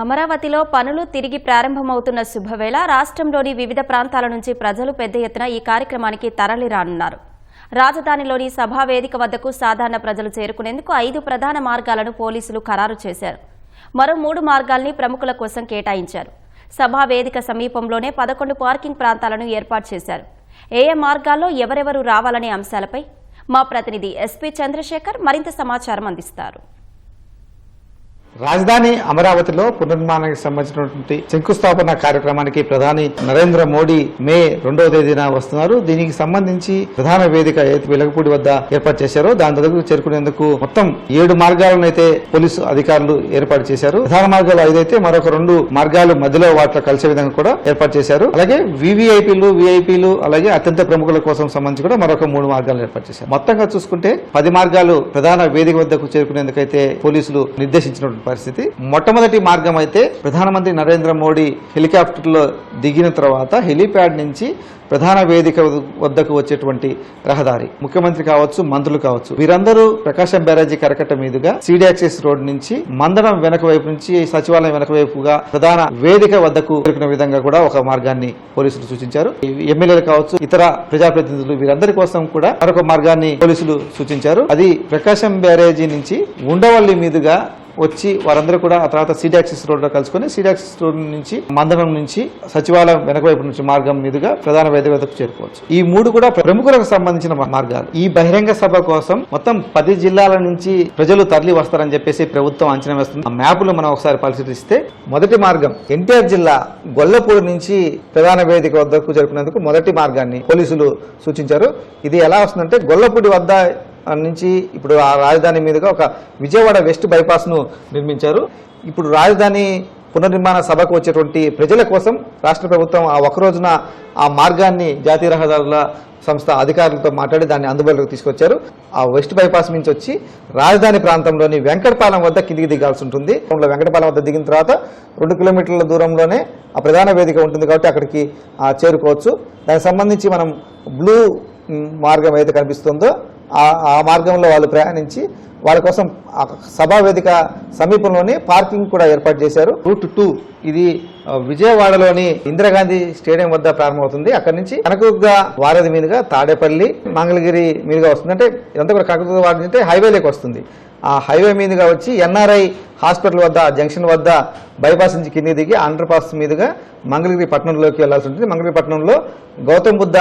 అమరావతిలో పనులు తిరిగి ప్రారంభమవుతున్న శుభవేళ రాష్ట్రంలోని వివిధ ప్రాంతాల నుంచి ప్రజలు పెద్ద ఎత్తున ఈ కార్యక్రమానికి తరలిరానున్నారు. రాజధానిలోని సభా వేదిక వద్దకు సాధారణ ప్రజలు చేరుకునేందుకు ఐదు ప్రధాన మార్గాలను పోలీసులు ఖరారు చేశారు. మరో మూడు మార్గాల్ని ప్రముఖుల కోసం కేటాయించారు. సభా వేదిక సమీపంలోనే పదకొండు పార్కింగ్ ప్రాంతాలను ఏర్పాటు చేశారు. ఏ ఏ మార్గాల్లో ఎవరెవరు రావాలనే అంశాలపై మా ప్రతినిధి ఎస్పీ చంద్రశేఖర్ మరింత సమాచారం అందిస్తారు. రాజధాని అమరావతిలో పునర్నిర్మాణానికి సంబంధించినటువంటి శంకుస్థాపన కార్యక్రమానికి ప్రధాని నరేంద్ర మోడీ మే రెండవ తేదీన వస్తున్నారు. దీనికి సంబంధించి ప్రధాన వేదిక వెలగపూడి వద్ద ఏర్పాటు చేశారో దాని దగ్గరకు చేరుకునేందుకు మొత్తం ఏడు మార్గాలను అయితే పోలీసు అధికారులు ఏర్పాటు చేశారు. ప్రధాన మార్గాలు ఐదైతే మరొక రెండు మార్గాలు మధ్యలో వాటిలో కలిసే విధంగా కూడా ఏర్పాటు చేశారు. అలాగే వివిఐపీలు విఐపీలు అలాగే అత్యంత ప్రముఖుల కోసం సంబంధించి కూడా మరొక మూడు మార్గాలు ఏర్పాటు చేశారు. మొత్తంగా చూసుకుంటే పది మార్గాలు ప్రధాన వేదిక వద్దకు చేరుకునేందుకైతే పోలీసులు నిర్దేశించినటువంటి పరిస్థితి. మొట్టమొదటి మార్గం అయితే ప్రధానమంత్రి నరేంద్ర మోడీ హెలికాప్టర్లో దిగిన తర్వాత హెలీప్యాడ్ నుంచి ప్రధాన వేదిక వద్దకు వచ్చేటువంటి రహదారి. ముఖ్యమంత్రి కావచ్చు మంత్రులు కావచ్చు. వీరందరూ ప్రకాశం బ్యారేజీ కరకట్ట మీదుగా సిడి యాక్సెస్ రోడ్ నుంచి మందడం వెనక వైపు నుంచి సచివాలయం వెనక వైపుగా ప్రధాన వేదిక వద్దకు చేరుకున్న విధంగా కూడా ఒక మార్గాన్ని పోలీసులు సూచించారు. ఎమ్మెల్యేలు కావచ్చు ఇతర ప్రజాప్రతినిధులు వీరందరి కోసం కూడా మరొక మార్గాన్ని పోలీసులు సూచించారు. అది ప్రకాశం బ్యారేజీ నుంచి ఉండవల్లి మీదుగా వచ్చి వారందరూ కూడా ఆ తర్వాత సీడాక్సిస్ రోడ్లో కలుసుకుని సీడాక్సిస్ రోడ్ నుంచి మందనం నుంచి సచివాలయం వెనకవైపు నుంచి మార్గం మీదుగా ప్రధాన వేదిక వద్దకు చేరుకోవచ్చు. ఈ మూడు కూడా ప్రముఖులకు సంబంధించిన మార్గాలు. ఈ బహిరంగ సభ కోసం మొత్తం పది జిల్లాల నుంచి ప్రజలు తరలి వస్తారని చెప్పేసి ప్రభుత్వం అంచనా వేస్తుంది. ఆ మ్యాపులు మనం ఒకసారి పరిశీలిస్తే మొదటి మార్గం ఎన్టీఆర్ జిల్లా గొల్లపూడి నుంచి ప్రధాన వేదిక వద్దకు జరుపుకునేందుకు మొదటి మార్గాన్ని పోలీసులు సూచించారు. ఇది ఎలా వస్తుందంటే గొల్లపూడి వద్ద నుంచి ఇప్పుడు ఆ రాజధాని మీదుగా ఒక విజయవాడ వెస్ట్ బైపాస్ను నిర్మించారు. ఇప్పుడు రాజధాని పునర్నిర్మాణ సభకు వచ్చేటువంటి ప్రజల కోసం రాష్ట్ర ప్రభుత్వం ఆ ఒక రోజున ఆ మార్గాన్ని జాతీయ రహదారుల సంస్థ అధికారులతో మాట్లాడి దాన్ని అందుబాటులోకి తీసుకొచ్చారు. ఆ వెస్ట్ బైపాస్ నుంచి వచ్చి రాజధాని ప్రాంతంలోని వెంకటపాలెం వద్ద కిందికి దిగాల్సి ఉంటుంది వెంకటపాలెం వద్ద దిగిన తర్వాత రెండు కిలోమీటర్ల దూరంలోనే ఆ ప్రధాన వేదిక ఉంటుంది కాబట్టి అక్కడికి చేరుకోవచ్చు. దానికి సంబంధించి మనం బ్లూ మార్గం ఏదైతే కనిపిస్తుందో ఆ మార్గంలో వాళ్ళు ప్రయాణించి వాళ్ళ కోసం సభా వేదిక సమీపంలోనే పార్కింగ్ కూడా ఏర్పాటు చేశారు. రూట్ టూ ఇది విజయవాడలోని ఇందిరాగాంధీ స్టేడియం వద్ద ప్రారంభమవుతుంది. అక్కడి నుంచి కనకదుర్గ వారధి మీదుగా తాడేపల్లి మంగళగిరి మీదుగా వస్తుంది. అంటే ఇదంతా కూడా కనకదుర్గ వారధి అంటే హైవేలోకి వస్తుంది. ఆ హైవే మీదుగా వచ్చి ఎన్ఆర్ఐ హాస్పిటల్ వద్ద జంక్షన్ వద్ద బైపాస్ నుంచి కింది దిగి అండర్ పాస్ మీదుగా మంగళగిరి పట్టణంలోకి వెళ్ళాల్సి ఉంటుంది. మంగళగిరి పట్టణంలో గౌతమ్ బుద్ధ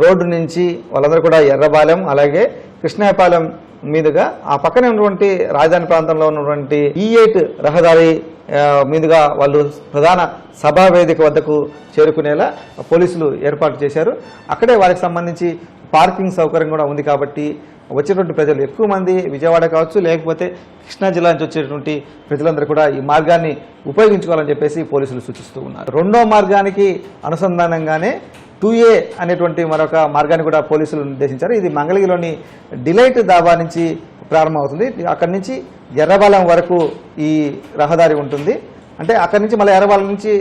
రోడ్డు నుంచి వాళ్ళందరూ కూడా ఎర్రబాలెం అలాగే కృష్ణాపాలెం మీదుగా ఆ పక్కనే ఉన్నటువంటి రాజధాని ప్రాంతంలో ఉన్నటువంటి ఈ ఎయిట్ రహదారి మీదుగా వాళ్ళు ప్రధాన సభా వేదిక వద్దకు చేరుకునేలా పోలీసులు ఏర్పాటు చేశారు. అక్కడే వారికి సంబంధించి పార్కింగ్ సౌకర్యం కూడా ఉంది కాబట్టి వచ్చేటువంటి ప్రజలు ఎక్కువ మంది విజయవాడ కావచ్చు లేకపోతే కృష్ణా జిల్లా నుంచి వచ్చేటువంటి ప్రజలందరూ కూడా ఈ మార్గాన్ని ఉపయోగించుకోవాలని చెప్పేసి పోలీసులు సూచిస్తూ ఉన్నారు. రెండో మార్గానికి అనుసంధానంగానే టూ ఏ అనేటువంటి మరొక మార్గాన్ని కూడా పోలీసులు నిర్దేశించారు. ఇది మంగళగిరిలోని డిలైట్ దాబా నుంచి ప్రారంభమవుతుంది. అక్కడి నుంచి ఎర్రబాలెం వరకు ఈ రహదారి ఉంటుంది. అంటే అక్కడి నుంచి మళ్ళీ ఎర్రబాలెం నుంచి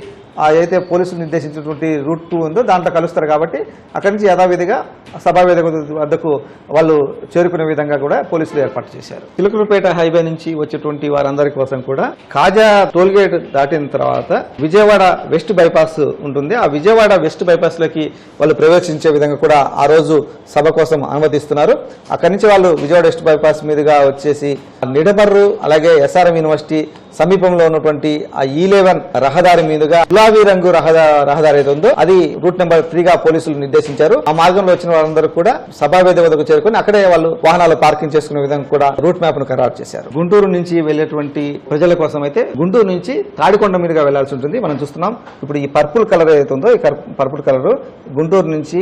ఏదైతే పోలీసులు నిర్దేశించినటువంటి రూట్ టూ ఉందో దాంట్లో కలుస్తారు కాబట్టి అక్కడి నుంచి యథావిధిగా సభావేదిక వద్దకు వాళ్ళు చేరుకునే విధంగా కూడా పోలీసులు ఏర్పాటు చేశారు. చిలుకలపేట హైవే నుంచి వచ్చేటువంటి వారందరి కోసం కూడా కాజా టోల్గేట్ దాటిన తర్వాత విజయవాడ వెస్ట్ బైపాస్ ఉంటుంది. ఆ విజయవాడ వెస్ట్ బైపాస్లోకి వాళ్ళు ప్రవేశించే విధంగా కూడా ఆ రోజు సభ కోసం అనుమతిస్తున్నారు. అక్కడి నుంచి వాళ్ళు విజయవాడ వెస్ట్ బైపాస్ మీదుగా వచ్చేసి నిడమర్రు అలాగే ఎస్ఆర్ఎం యూనివర్సిటీ సమీపంలో ఉన్నటువంటి ఆ e ఈ లెవెన్ రహదారి మీదుగా గులాబీ రంగు రహదారి అయితే ఉందో అది రూట్ నెంబర్ త్రీగా పోలీసులు నిర్దేశించారు. ఆ మార్గంలో వచ్చిన వారందరూ కూడా సభావేద వద్దకు చేరుకుని అక్కడే వాళ్ళు వాహనాలు పార్కింగ్ చేసుకునే విధంగా కూడా రూట్ మ్యాప్ను ఖరారు చేశారు. గుంటూరు నుంచి వెళ్ళేటువంటి ప్రజల కోసం అయితే గుంటూరు నుంచి తాడికొండ మీదుగా వెళ్ళాల్సి ఉంటుంది. మనం చూస్తున్నాం. ఇప్పుడు ఈ పర్పుల్ కలర్ ఏదైతే ఉందో ఈ పర్పుల్ కలర్ గుంటూరు నుంచి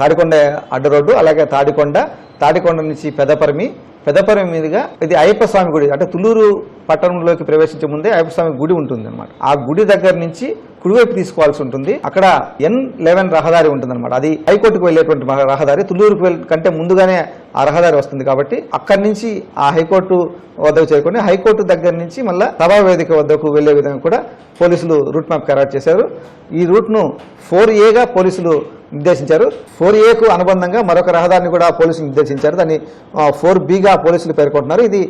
తాడికొండ అడ్డ రోడ్డు అలాగే తాడికొండ తాడికొండ నుంచి పెదపరిమి పెదపరం మీదుగా ఇది అయ్యప్ప స్వామి గుడి అంటే తుళ్ళూరు పట్టణంలోకి ప్రవేశించే ముందే అయ్యప్ప స్వామి గుడి ఉంటుంది అనమాట ఆ గుడి దగ్గర నుంచి కుడివైపు తీసుకోవాల్సి ఉంటుంది. అక్కడ ఎన్ లెవెన్ రహదారి ఉంటుంది అనమాట అది హైకోర్టుకు వెళ్ళేటువంటి రహదారి. తుళ్ళూరుకు వెళ్ళ కంటే ముందుగానే ఆ రహదారి వస్తుంది కాబట్టి అక్కడి నుంచి ఆ హైకోర్టు వద్దకు చేరుకొని హైకోర్టు దగ్గర నుంచి మళ్ళీ సభా వేదిక వద్దకు వెళ్ళే విధంగా కూడా పోలీసులు రూట్ మ్యాప్ ఖరారు చేశారు. ఈ రూట్ను ఫోర్ ఏగా పోలీసులు నిర్దేశించారు. ఫోర్ ఏకు అనుబంధంగా మరొక రహదారిని కూడా పోలీసులు నిర్దేశించారు. దాన్ని ఫోర్ బిగా పోలీసులు పేర్కొంటున్నారు. ఇది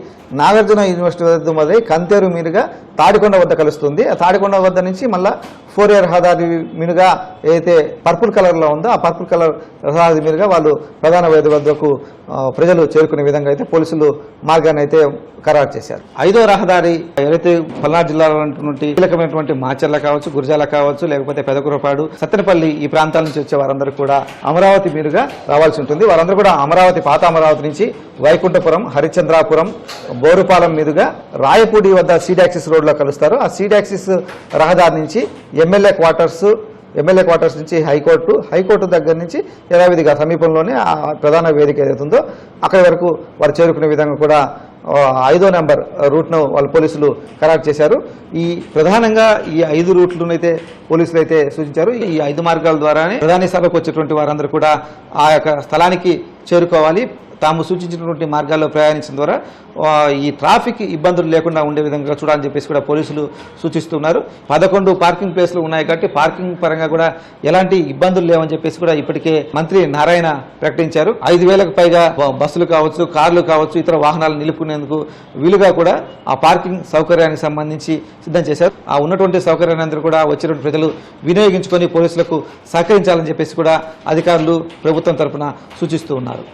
నాగార్జున యూనివర్సిటీ వద్ద మొదలై కంతేరు మీదుగా తాడికొండ వద్ద కలుస్తుంది. ఆ తాడికొండ వద్ద నుంచి మళ్ళా ఫోర్ ఇయర్ రహదారి మీదుగా ఏదైతే పర్పుల్ కలర్లో ఉందో ఆ పర్పుల్ కలర్ రహదారి మీదుగా వాళ్ళు ప్రధాన వైద్య వద్దకు ప్రజలు చేరుకునే విధంగా అయితే పోలీసులు మార్గాన్ని అయితే ఖరారు చేశారు. ఐదో రహదారి ఏదైతే పల్నాడు జిల్లాలో ఉన్నటువంటి కీలకమైనటువంటి మాచర్ల కావచ్చు గురిజాల కావచ్చు లేకపోతే పెదకురపాడు సత్తెనపల్లి ఈ ప్రాంతాల నుంచి వచ్చే వారందరూ కూడా అమరావతి మీదుగా రావాల్సి ఉంటుంది. వారందరూ కూడా అమరావతి పాత అమరావతి నుంచి వైకుంఠపురం హరిచంద్రాపురం బోరుపాలెం మీదుగా రాయపూడి వద్ద సీడాక్సిస్ రోడ్లో కలుస్తారు. ఆ సీడాక్సిస్ రహదారి నుంచి ఎమ్మెల్యే క్వార్టర్స్ ఎమ్మెల్యే క్వార్టర్స్ నుంచి హైకోర్టు హైకోర్టు దగ్గర నుంచి యథావిధిగా సమీపంలోనే ఆ ప్రధాన వేదిక ఏదైతుందో అక్కడి వరకు వారు చేరుకునే విధంగా కూడా ఐదో నెంబర్ రూట్ను వాళ్ళు పోలీసులు ఖరారు చేశారు. ఈ ప్రధానంగా ఈ ఐదు రూట్లను అయితే పోలీసులు అయితే సూచించారు. ఈ ఐదు మార్గాల ద్వారానే ప్రధాని సభకు వచ్చేటువంటి వారందరూ కూడా ఆ యొక్క స్థలానికి చేరుకోవాలి. తాము సూచించినటువంటి మార్గాల్లో ప్రయాణించడం ద్వారా ఈ ట్రాఫిక్ ఇబ్బందులు లేకుండా ఉండే విధంగా చూడాలని చెప్పేసి కూడా పోలీసులు సూచిస్తున్నారు. పదకొండు పార్కింగ్ ప్లేస్లు ఉన్నాయి కాబట్టి పార్కింగ్ పరంగా కూడా ఎలాంటి ఇబ్బందులు లేవని చెప్పేసి కూడా ఇప్పటికే మంత్రి నారాయణ ప్రకటించారు. ఐదు వేలకు పైగా బస్సులు కావచ్చు కార్లు కావచ్చు ఇతర వాహనాలు నిలుపుకునేందుకు వీలుగా కూడా ఆ పార్కింగ్ సౌకర్యానికి సంబంధించి సిద్ధం చేశారు. ఆ ఉన్నటువంటి సౌకర్యాన్ని కూడా వచ్చినటువంటి ప్రజలు వినియోగించుకొని పోలీసులకు సహకరించాలని చెప్పేసి కూడా అధికారులు ప్రభుత్వం తరపున సూచిస్తూ ఉన్నారు.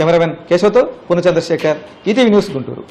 కెమెరామెన్ కేశవతో పూర్ణ చంద్రశేఖర్ ఈటీవీ న్యూస్ గుంటూరు.